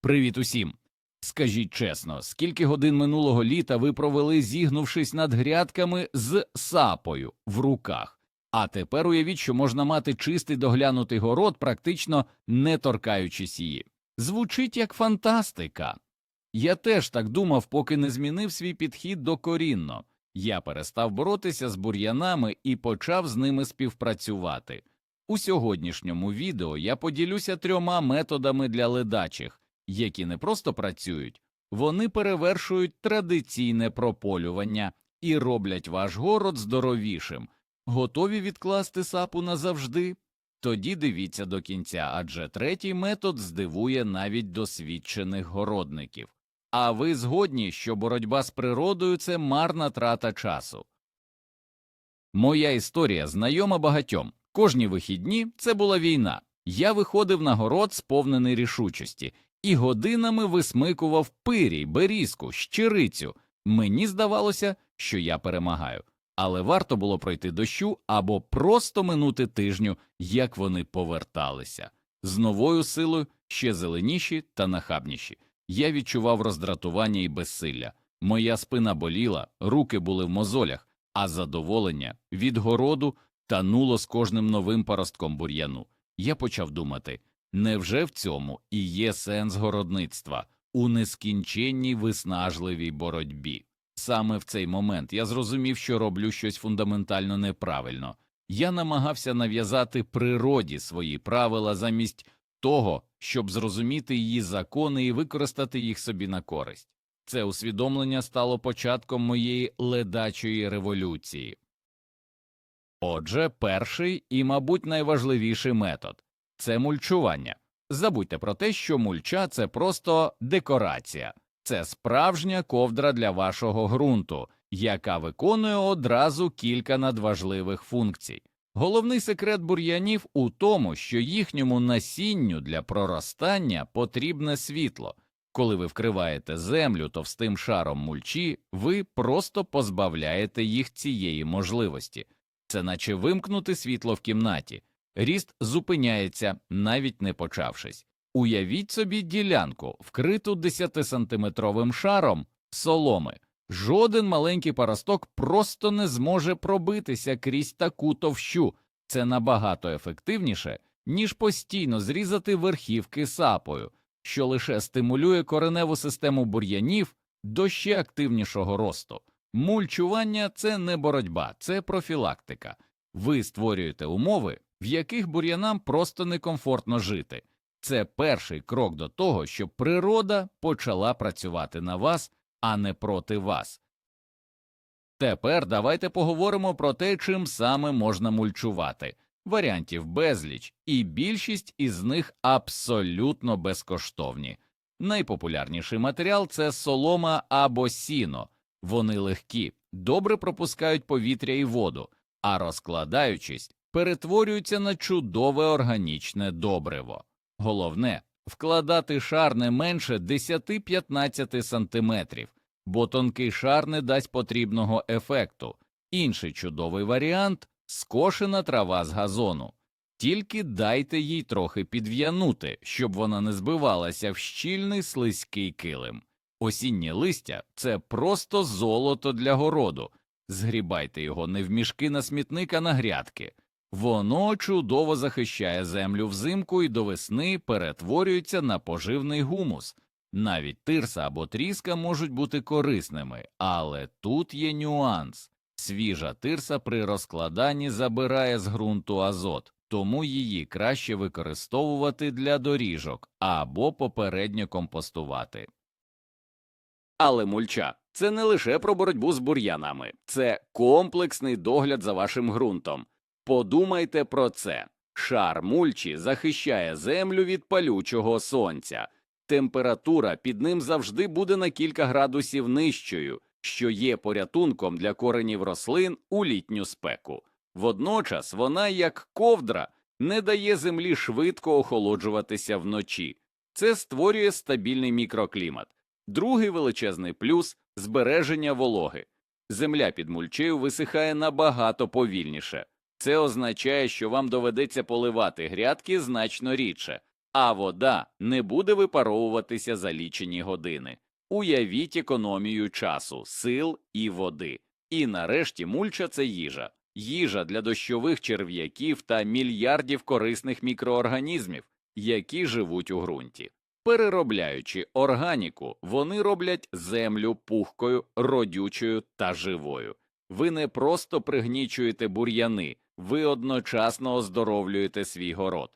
Привіт усім! Скажіть чесно, скільки годин минулого літа ви провели, зігнувшись над грядками з сапою в руках? А тепер уявіть, що можна мати чистий доглянутий город, практично не торкаючись її. Звучить як фантастика. Я теж так думав, поки не змінив свій підхід докорінно. Я перестав боротися з бур'янами і почав з ними співпрацювати. У сьогоднішньому відео я поділюся трьома методами для ледачих, які не просто працюють, вони перевершують традиційне прополювання і роблять ваш город здоровішим. Готові відкласти сапу назавжди? Тоді дивіться до кінця, адже третій метод здивує навіть досвідчених городників. А ви згодні, що боротьба з природою це марна трата часу. Моя історія знайома багатьом. Кожні вихідні це була війна. Я виходив на город, сповнений рішучості, і годинами висмикував пирій, берізку, щирицю. Мені здавалося, що я перемагаю, але варто було пройти дощу або просто минути тижню, як вони поверталися. З новою силою ще зеленіші та нахабніші. Я відчував роздратування і безсилля. Моя спина боліла, руки були в мозолях, а задоволення від городу тануло з кожним новим паростком бур'яну. Я почав думати невже в цьому і є сенс городництва у нескінченній виснажливій боротьбі? Саме в цей момент я зрозумів, що роблю щось фундаментально неправильно. Я намагався нав'язати природі свої правила замість того, щоб зрозуміти її закони і використати їх собі на користь. Це усвідомлення стало початком моєї ледачої революції. Отже, перший і, мабуть, найважливіший метод це мульчування. Забудьте про те, що мульча це просто декорація, це справжня ковдра для вашого ґрунту, яка виконує одразу кілька надважливих функцій. Головний секрет бур'янів у тому, що їхньому насінню для проростання потрібне світло. Коли ви вкриваєте землю товстим шаром мульчі, ви просто позбавляєте їх цієї можливості. Це наче вимкнути світло в кімнаті. Ріст зупиняється, навіть не почавшись. Уявіть собі ділянку, вкриту 10-сантиметровим шаром соломи. Жоден маленький паросток просто не зможе пробитися крізь таку товщу. Це набагато ефективніше, ніж постійно зрізати верхівки сапою, що лише стимулює кореневу систему бур'янів до ще активнішого росту. Мульчування це не боротьба, це профілактика. Ви створюєте умови, в яких бур'янам просто некомфортно жити. Це перший крок до того, щоб природа почала працювати на вас, а не проти вас. Тепер давайте поговоримо про те, чим саме можна мульчувати. Варіантів безліч, і більшість із них абсолютно безкоштовні. Найпопулярніший матеріал це солома або сіно. Вони легкі, добре пропускають повітря і воду, а розкладаючись, перетворюються на чудове органічне добриво. Головне вкладати шар не менше 10-15 сантиметрів, бо тонкий шар не дасть потрібного ефекту. Інший чудовий варіант скошена трава з газону. Тільки дайте їй трохи підв'янути, щоб вона не збивалася в щільний слизький килим. Осіннє листя це просто золото для городу. Згрібайте його не в мішки на смітник, а на грядки. Воно чудово захищає землю взимку і до весни перетворюється на поживний гумус. Навіть тирса або тріска можуть бути корисними, але тут є нюанс. Свіжа тирса при розкладанні забирає з ґрунту азот, тому її краще використовувати для доріжок або попередньо компостувати. Але мульча це не лише про боротьбу з бур'янами, це комплексний догляд за вашим ґрунтом. Подумайте про це. Шар мульчі захищає землю від палючого сонця. Температура під ним завжди буде на кілька градусів нижчою, що є порятунком для коренів рослин у літню спеку. Водночас вона, як ковдра, не дає землі швидко охолоджуватися вночі. Це створює стабільний мікроклімат. Другий величезний плюс збереження вологи. Земля під мульчею висихає набагато повільніше. Це означає, що вам доведеться поливати грядки значно рідше, а вода не буде випаровуватися за лічені години. Уявіть економію часу, сил і води. І нарешті мульча це їжа. Їжа для дощових черв'яків та мільярдів корисних мікроорганізмів, які живуть у ґрунті. Переробляючи органіку, вони роблять землю пухкою, родючою та живою. Ви не просто пригнічуєте бур'яни, ви одночасно оздоровлюєте свій город.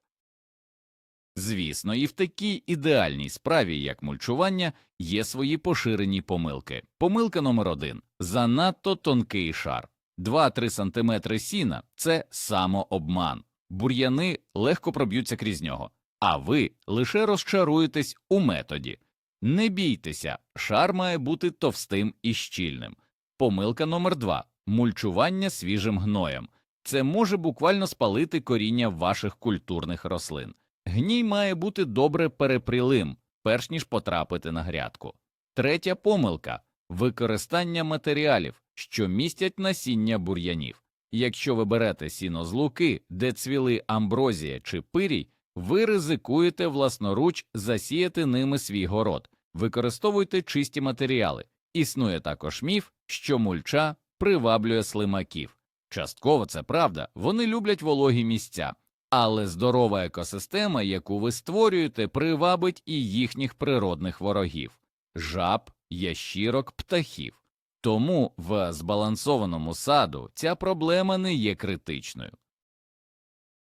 Звісно, і в такій ідеальній справі, як мульчування, є свої поширені помилки. Помилка номер один занадто тонкий шар. 2-3 см сіна це самообман. Бур'яни легко проб'ються крізь нього, а ви лише розчаруєтесь у методі. Не бійтеся, шар має бути товстим і щільним. Помилка номер 2 мульчування свіжим гноєм. Це може буквально спалити коріння ваших культурних рослин. Гній має бути добре перепрілим, перш ніж потрапити на грядку. Третя помилка використання матеріалів, що містять насіння бур'янів. Якщо ви берете сіно з луки, де цвіли амброзія чи пирій, ви ризикуєте власноруч засіяти ними свій город. Використовуйте чисті матеріали. Існує також міф, що мульча приваблює слимаків. Частково це правда, вони люблять вологі місця, але здорова екосистема, яку ви створюєте, привабить і їхніх природних ворогів жаб, ящірок, птахів. Тому в збалансованому саду ця проблема не є критичною.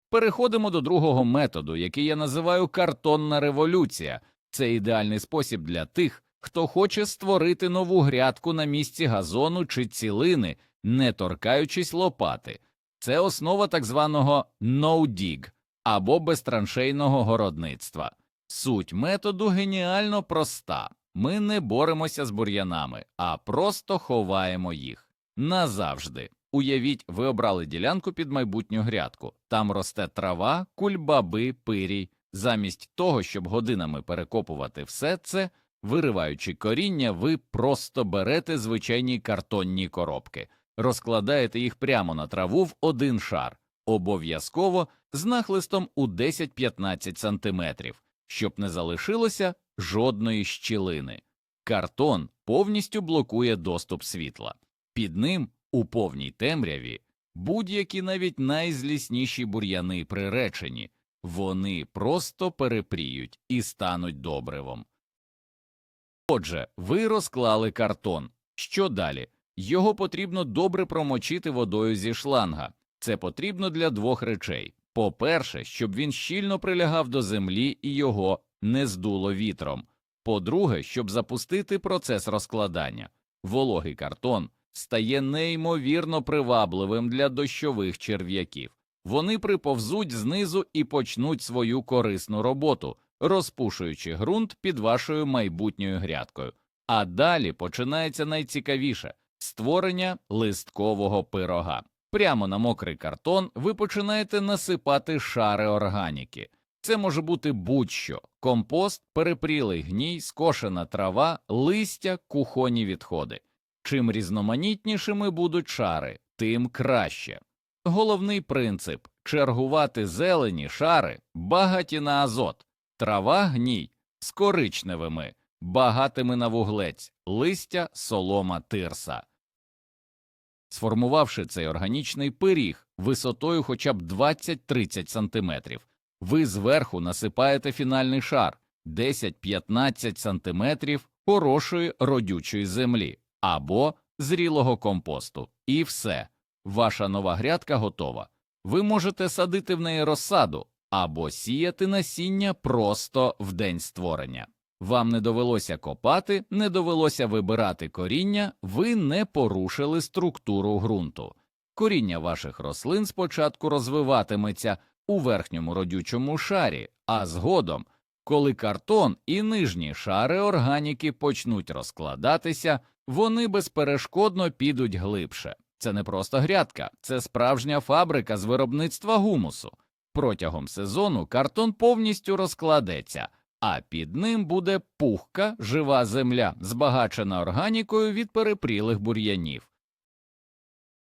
Переходимо до другого методу, який я називаю картонна революція. Це ідеальний спосіб для тих, хто хоче створити нову грядку на місці газону чи цілини, не торкаючись лопати. Це основа так званого no-dig або безтраншейного городництва. Суть методу геніально проста. Ми не боремося з бур'янами, а просто ховаємо їх назавжди. Уявіть, ви обрали ділянку під майбутню грядку. Там росте трава, кульбаби, пирій. Замість того, щоб годинами перекопувати все це, вириваючи коріння, ви просто берете звичайні картонні коробки, розкладаєте їх прямо на траву в один шар, обов'язково з нахлистом у 10-15 сантиметрів, щоб не залишилося жодної щілини. Картон повністю блокує доступ світла. Під ним у повній темряві будь-які навіть найзлісніші бур'яни приречені, вони просто перепріють і стануть добривом. Отже, ви розклали картон. Що далі? Його потрібно добре промочити водою зі шланга. Це потрібно для двох речей. По-перше, щоб він щільно прилягав до землі і його не здуло вітром. По-друге, щоб запустити процес розкладання. Вологий картон стає неймовірно привабливим для дощових черв'яків. Вони приповзуть знизу і почнуть свою корисну роботу, розпушуючи ґрунт під вашою майбутньою грядкою. А далі починається найцікавіше створення листкового пирога. Прямо на мокрий картон ви починаєте насипати шари органіки. Це може бути будь-що компост, перепрілий гній, скошена трава, листя, кухонні відходи. Чим різноманітнішими будуть шари, тим краще. Головний принцип чергувати зелені шари, багаті на азот, трава гній з коричневими, багатими на вуглець, листя, солома, тирса. Сформувавши цей органічний пиріг висотою хоча б 20-30 см, ви зверху насипаєте фінальний шар 10-15 см хорошої родючої землі або зрілого компосту, і все. Ваша нова грядка готова. Ви можете садити в неї розсаду або сіяти насіння просто в день створення. Вам не довелося копати, не довелося вибирати коріння, ви не порушили структуру ґрунту. Коріння ваших рослин спочатку розвиватиметься у верхньому родючому шарі, а згодом, коли картон і нижні шари органіки почнуть розкладатися, вони безперешкодно підуть глибше. Це не просто грядка, це справжня фабрика з виробництва гумусу. Протягом сезону картон повністю розкладеться, а під ним буде пухка, жива земля, збагачена органікою від перепрілих бур'янів.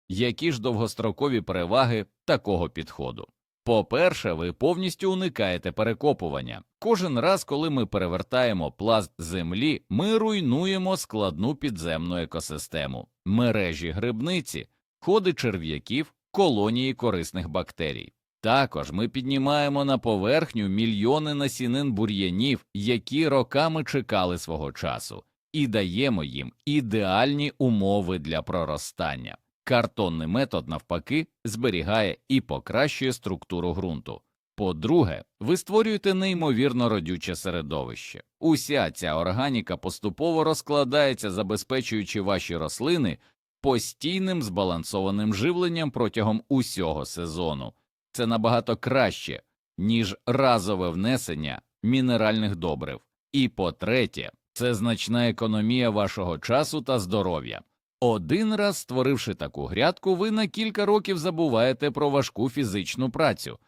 Які ж довгострокові переваги такого підходу? По-перше, ви повністю уникаєте перекопування. Кожен раз, коли ми перевертаємо пласт землі, ми руйнуємо складну підземну екосистему, мережі грибниці, ходи черв'яків, колонії корисних бактерій. Також ми піднімаємо на поверхню мільйони насінин бур'янів, які роками чекали свого часу, і даємо їм ідеальні умови для проростання. Картонний метод, навпаки, зберігає і покращує структуру ґрунту. По-друге, ви створюєте неймовірно родюче середовище. Уся ця органіка поступово розкладається, забезпечуючи ваші рослини постійним збалансованим живленням протягом усього сезону. Це набагато краще, ніж разове внесення мінеральних добрив. І по-третє, це значна економія вашого часу та здоров'я. Один раз створивши таку грядку, ви на кілька років забуваєте про важку фізичну працю.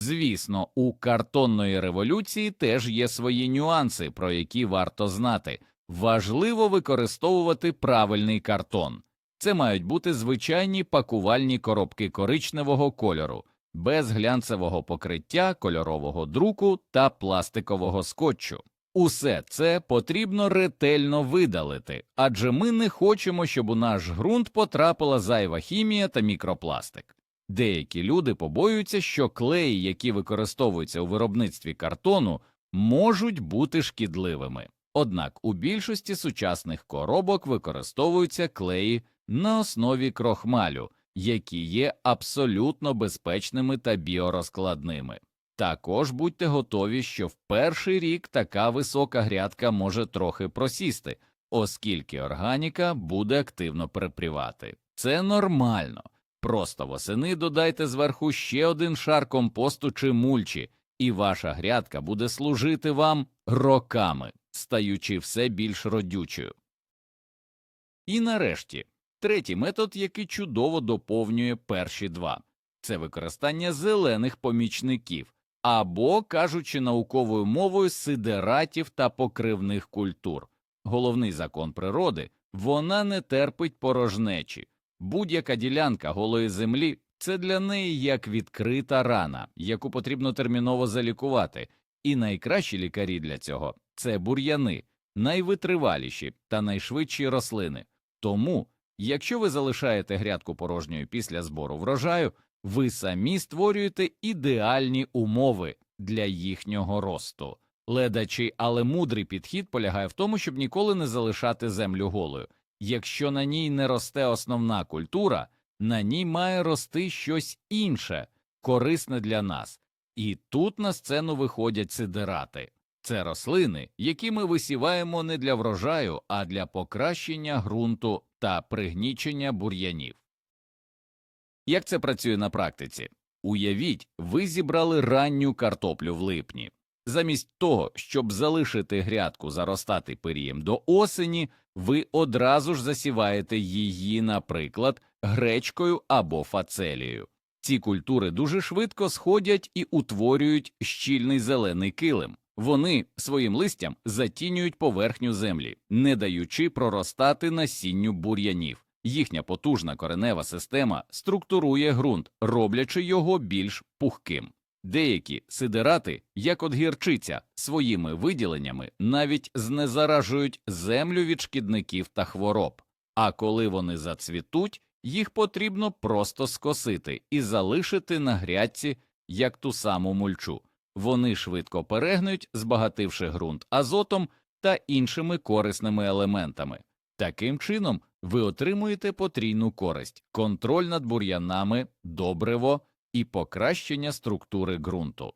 Звісно, у картонної революції теж є свої нюанси, про які варто знати. Важливо використовувати правильний картон. Це мають бути звичайні пакувальні коробки коричневого кольору, без глянцевого покриття, кольорового друку та пластикового скотчу. Усе це потрібно ретельно видалити, адже ми не хочемо, щоб у наш ґрунт потрапила зайва хімія та мікропластик. Деякі люди побоюються, що клеї, які використовуються у виробництві картону, можуть бути шкідливими. Однак у більшості сучасних коробок використовуються клеї на основі крохмалю, які є абсолютно безпечними та біорозкладними. Також будьте готові, що в перший рік така висока грядка може трохи просісти, оскільки органіка буде активно припрівати. Це нормально. Просто восени додайте зверху ще один шар компосту чи мульчі, і ваша грядка буде служити вам роками, стаючи все більш родючою. І нарешті третій метод, який чудово доповнює перші два це використання зелених помічників або, кажучи науковою мовою, сидератів та покривних культур. Головний закон природи вона не терпить порожнечі. Будь-яка ділянка голої землі це для неї як відкрита рана, яку потрібно терміново залікувати, і найкращі лікарі для цього це бур'яни, найвитриваліші та найшвидші рослини. Тому, якщо ви залишаєте грядку порожньою після збору врожаю, ви самі створюєте ідеальні умови для їхнього росту. Ледачий, але мудрий підхід полягає в тому, щоб ніколи не залишати землю голою. Якщо на ній не росте основна культура, на ній має рости щось інше, корисне для нас. І тут на сцену виходять сидерати. Це рослини, які ми висіваємо не для врожаю, а для покращення ґрунту та пригнічення бур'янів. Як це працює на практиці? Уявіть, ви зібрали ранню картоплю в липні. Замість того, щоб залишити грядку заростати пирієм до осені, ви одразу ж засіваєте її, наприклад, гречкою або фацелією. Ці культури дуже швидко сходять і утворюють щільний зелений килим. Вони своїм листям затінюють поверхню землі, не даючи проростати насінню бур'янів. Їхня потужна коренева система структурує ґрунт, роблячи його більш пухким. Деякі сидерати, як от гірчиця, своїми виділеннями навіть знезаражують землю від шкідників та хвороб, а коли вони зацвітуть, їх потрібно просто скосити і залишити на грядці як ту саму мульчу. Вони швидко перегнуть, збагативши ґрунт азотом та іншими корисними елементами. Таким чином, ви отримуєте потрійну користь, контроль над бур'янами, добриво і покращення структури ґрунту.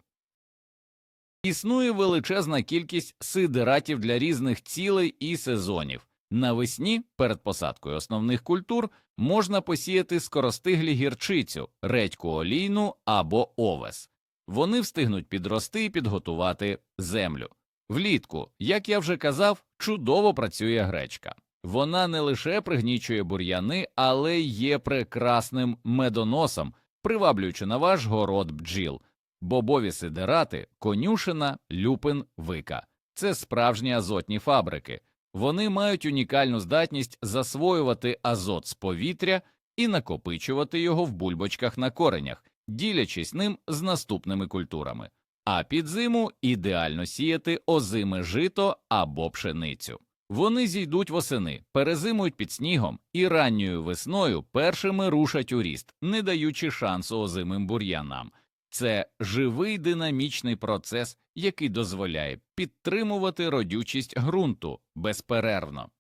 Існує величезна кількість сидератів для різних цілей і сезонів. Навесні перед посадкою основних культур можна посіяти скоростиглі гірчицю, редьку олійну або овес. Вони встигнуть підрости і підготувати землю. Влітку, як я вже казав, чудово працює гречка. Вона не лише пригнічує бур'яни, але є прекрасним медоносом, приваблюючи на ваш город бджіл. Бобові сидерати, конюшина, люпин, вика це справжні азотні фабрики. Вони мають унікальну здатність засвоювати азот з повітря і накопичувати його в бульбочках на коренях, ділячись ним з наступними культурами, а під зиму ідеально сіяти озиме жито або пшеницю. Вони зійдуть восени, перезимують під снігом і ранньою весною першими рушать у ріст, не даючи шансу озимим бур'янам. Це живий динамічний процес, який дозволяє підтримувати родючість ґрунту безперервно.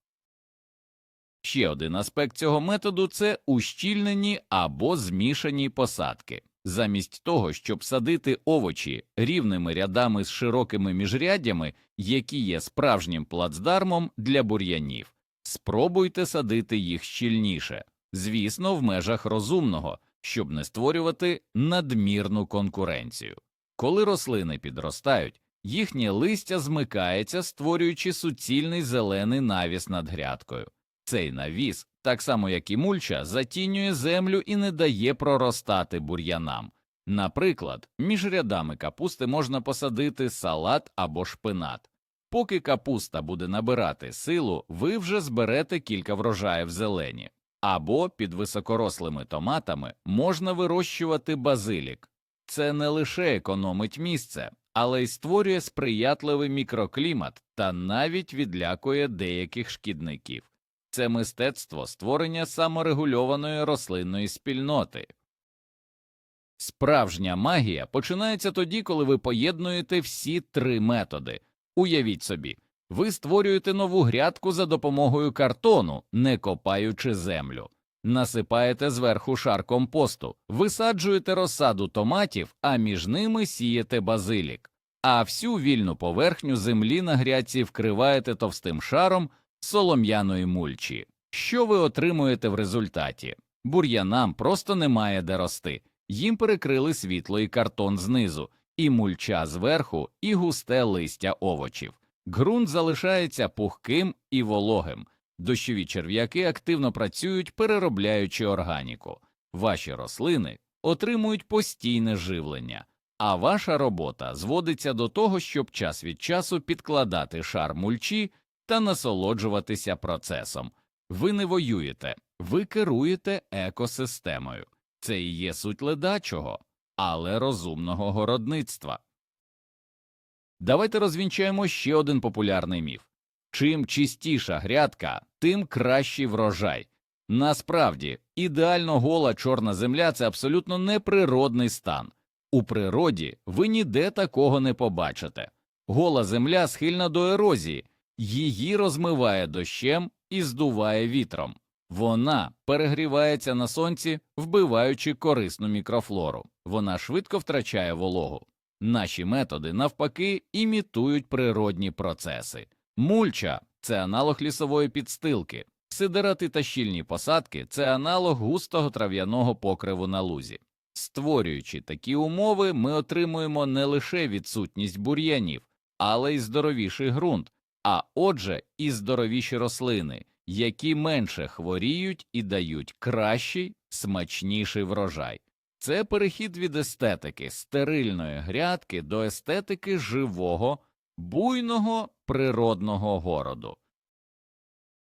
Ще один аспект цього методу це ущільнені або змішані посадки. Замість того, щоб садити овочі рівними рядами з широкими міжряддями, які є справжнім плацдармом для бур'янів, спробуйте садити їх щільніше, звісно, в межах розумного, щоб не створювати надмірну конкуренцію. Коли рослини підростають, їхнє листя змикається, створюючи суцільний зелений навіс над грядкою. Цей навіс, так само як і мульча, затінює землю і не дає проростати бур'янам. Наприклад, між рядами капусти можна посадити салат або шпинат. Поки капуста буде набирати силу, ви вже зберете кілька врожаїв зелені. Або під високорослими томатами можна вирощувати базилік. Це не лише економить місце, але й створює сприятливий мікроклімат та навіть відлякує деяких шкідників. Це мистецтво створення саморегульованої рослинної спільноти. Справжня магія починається тоді, коли ви поєднуєте всі три методи. Уявіть собі, ви створюєте нову грядку за допомогою картону, не копаючи землю, насипаєте зверху шар компосту, висаджуєте розсаду томатів, а між ними сієте базилік, а всю вільну поверхню землі на грядці вкриваєте товстим шаром солом'яної мульчі. Що ви отримуєте в результаті? Бур'янам просто немає де рости, їм перекрили світло і картон знизу, і мульча зверху, і густе листя овочів. Ґрунт залишається пухким і вологим. Дощові черв'яки активно працюють, переробляючи органіку. Ваші рослини отримують постійне живлення, а ваша робота зводиться до того, щоб час від часу підкладати шар мульчі та насолоджуватися процесом. Ви не воюєте, ви керуєте екосистемою. Це і є суть ледачого, але розумного городництва. Давайте розвінчаємо ще один популярний міф чим чистіша грядка, тим кращий врожай. Насправді, ідеально гола чорна земля це абсолютно неприродний стан. У природі ви ніде такого не побачите. Гола земля схильна до ерозії, її розмиває дощем і здуває вітром. Вона перегрівається на сонці, вбиваючи корисну мікрофлору. Вона швидко втрачає вологу. Наші методи, навпаки, імітують природні процеси. Мульча це аналог лісової підстилки, сидерати та щільні посадки це аналог густого трав'яного покриву на лузі. Створюючи такі умови, ми отримуємо не лише відсутність бур'янів, але й здоровіший ґрунт, а отже, і здоровіші рослини, які менше хворіють і дають кращий, смачніший врожай. Це перехід від естетики стерильної грядки до естетики живого, буйного природного городу.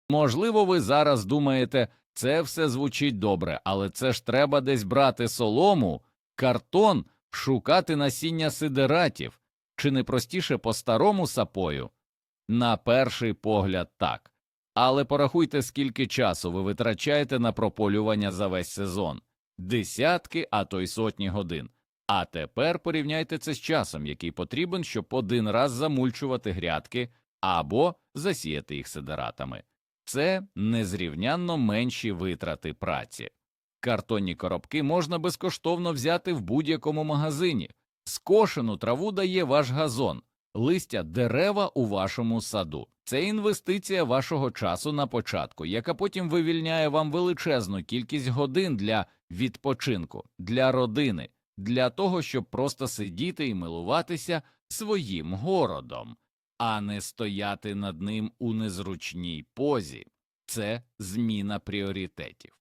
Можливо, ви зараз думаєте, це все звучить добре, але це ж треба десь брати солому, картон, шукати насіння сидератів, чи не простіше по старому сапою? На перший погляд, так. Але порахуйте, скільки часу ви витрачаєте на прополювання за весь сезон десятки, а то й сотні годин. А тепер порівняйте це з часом, який потрібен, щоб один раз замульчувати грядки або засіяти їх сидератами. Це незрівнянно менші витрати праці. Картонні коробки можна безкоштовно взяти в будь-якому магазині. Скошену траву дає ваш газон, листя дерева у вашому саду. Це інвестиція вашого часу на початку, яка потім вивільняє вам величезну кількість годин для відпочинку, для родини, для того, щоб просто сидіти і милуватися своїм городом, а не стояти над ним у незручній позі. Це зміна пріоритетів.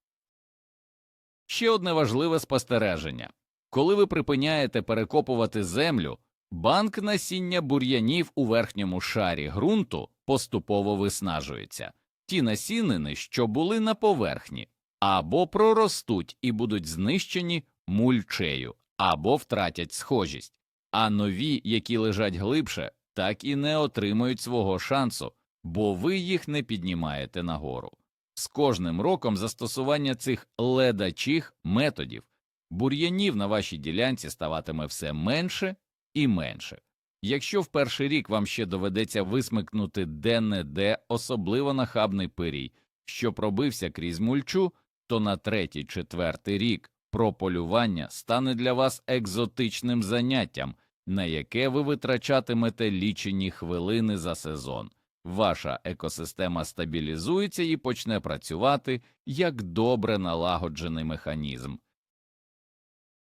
Ще одне важливе спостереження коли ви припиняєте перекопувати землю, банк насіння бур'янів у верхньому шарі ґрунту поступово виснажується, ті насінини, що були на поверхні, або проростуть і будуть знищені мульчею, або втратять схожість, а нові, які лежать глибше, так і не отримують свого шансу, бо ви їх не піднімаєте нагору. З кожним роком застосування цих ледачих методів. Бур'янів на вашій ділянці ставатиме все менше і менше. Якщо в перший рік вам ще доведеться висмикнути де-не-де особливо нахабний пирій, що пробився крізь мульчу, то на третій четвертий рік прополювання стане для вас екзотичним заняттям, на яке ви витрачатимете лічені хвилини за сезон. Ваша екосистема стабілізується і почне працювати як добре налагоджений механізм.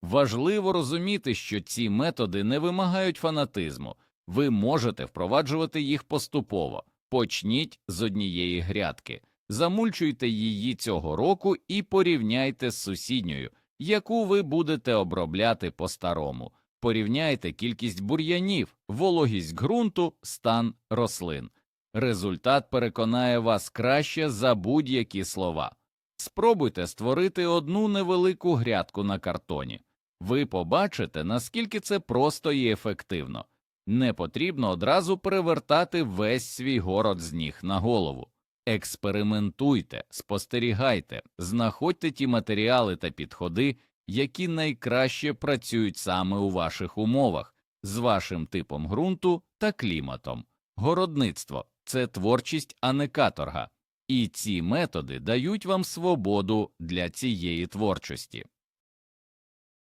Важливо розуміти, що ці методи не вимагають фанатизму, ви можете впроваджувати їх поступово. Почніть з однієї грядки, замульчуйте її цього року і порівняйте з сусідньою, яку ви будете обробляти по-старому. Порівняйте кількість бур'янів, вологість ґрунту, стан рослин. Результат переконає вас краще за будь-які слова. Спробуйте створити одну невелику грядку на картоні. Ви побачите, наскільки це просто і ефективно. Не потрібно одразу перевертати весь свій город з ніг на голову. Експериментуйте, спостерігайте, знаходьте ті матеріали та підходи, які найкраще працюють саме у ваших умовах, з вашим типом ґрунту та кліматом. Городництво це творчість, а не каторга, і ці методи дають вам свободу для цієї творчості.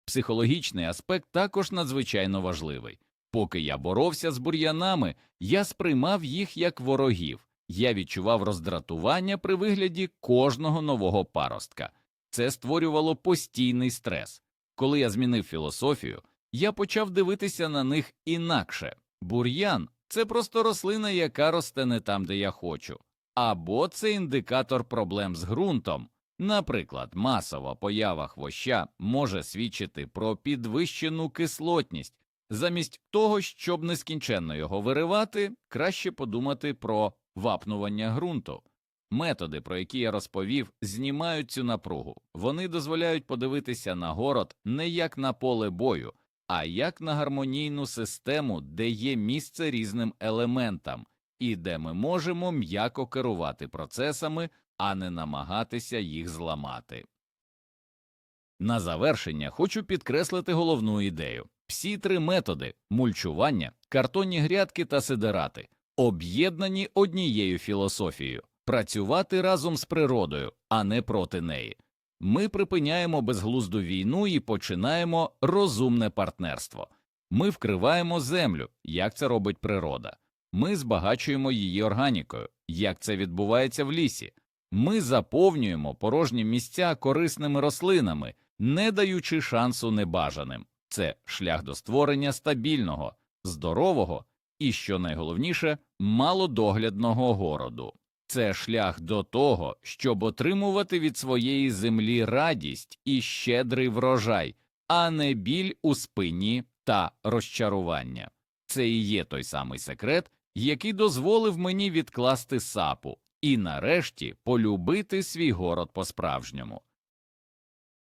Психологічний аспект також надзвичайно важливий. Поки я боровся з бур'янами, я сприймав їх як ворогів, я відчував роздратування при вигляді кожного нового паростка. Це створювало постійний стрес. Коли я змінив філософію, я почав дивитися на них інакше. Бур'ян це просто рослина, яка росте не там, де я хочу, або це індикатор проблем з ґрунтом. Наприклад, масова поява хвоща може свідчити про підвищену кислотність. Замість того, щоб нескінченно його виривати, краще подумати про вапнування ґрунту. Методи, про які я розповів, знімають цю напругу. Вони дозволяють подивитися на город не як на поле бою, а як на гармонійну систему, де є місце різним елементам, і де ми можемо м'яко керувати процесами, а не намагатися їх зламати. На завершення хочу підкреслити головну ідею. Всі три методи мульчування, картонні грядки та сидерати об'єднані однією філософією працювати разом з природою, а не проти неї. Ми припиняємо безглузду війну і починаємо розумне партнерство. Ми вкриваємо землю, як це робить природа. Ми збагачуємо її органікою, як це відбувається в лісі. Ми заповнюємо порожні місця корисними рослинами, не даючи шансу небажаним. Це шлях до створення стабільного, здорового і, що найголовніше, малодоглядного городу. Це шлях до того, щоб отримувати від своєї землі радість і щедрий врожай, а не біль у спині та розчарування. Це і є той самий секрет, який дозволив мені відкласти сапу і нарешті полюбити свій город по-справжньому.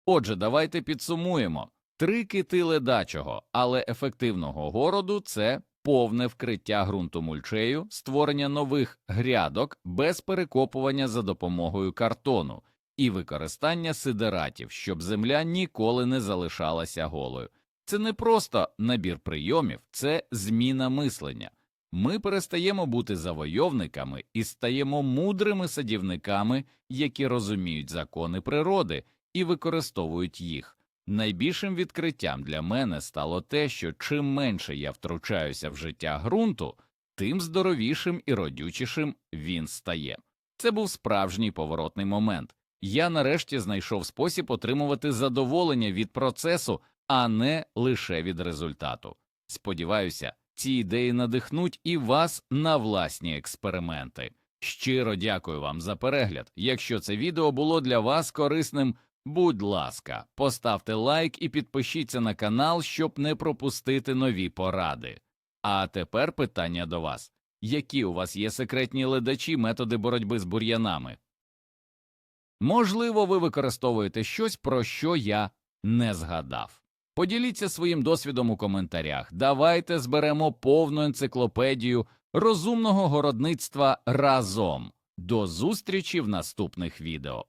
Отже, давайте підсумуємо три кити ледачого, але ефективного городу це повне вкриття ґрунту мульчею, створення нових грядок без перекопування за допомогою картону і використання сидератів, щоб земля ніколи не залишалася голою. Це не просто набір прийомів, це зміна мислення. Ми перестаємо бути завойовниками і стаємо мудрими садівниками, які розуміють закони природи і використовують їх. Найбільшим відкриттям для мене стало те, що чим менше я втручаюся в життя ґрунту, тим здоровішим і родючішим він стає. Це був справжній поворотний момент. Я нарешті знайшов спосіб отримувати задоволення від процесу, а не лише від результату. Сподіваюся, ці ідеї надихнуть і вас на власні експерименти. Щиро дякую вам за перегляд. Якщо це відео було для вас корисним, будь ласка, поставте лайк і підпишіться на канал, щоб не пропустити нові поради. А тепер питання до вас які у вас є секретні ледачі методи боротьби з бур'янами? Можливо, ви використовуєте щось, про що я не згадав. Поділіться своїм досвідом у коментарях. Давайте зберемо повну енциклопедію розумного городництва разом. До зустрічі в наступних відео.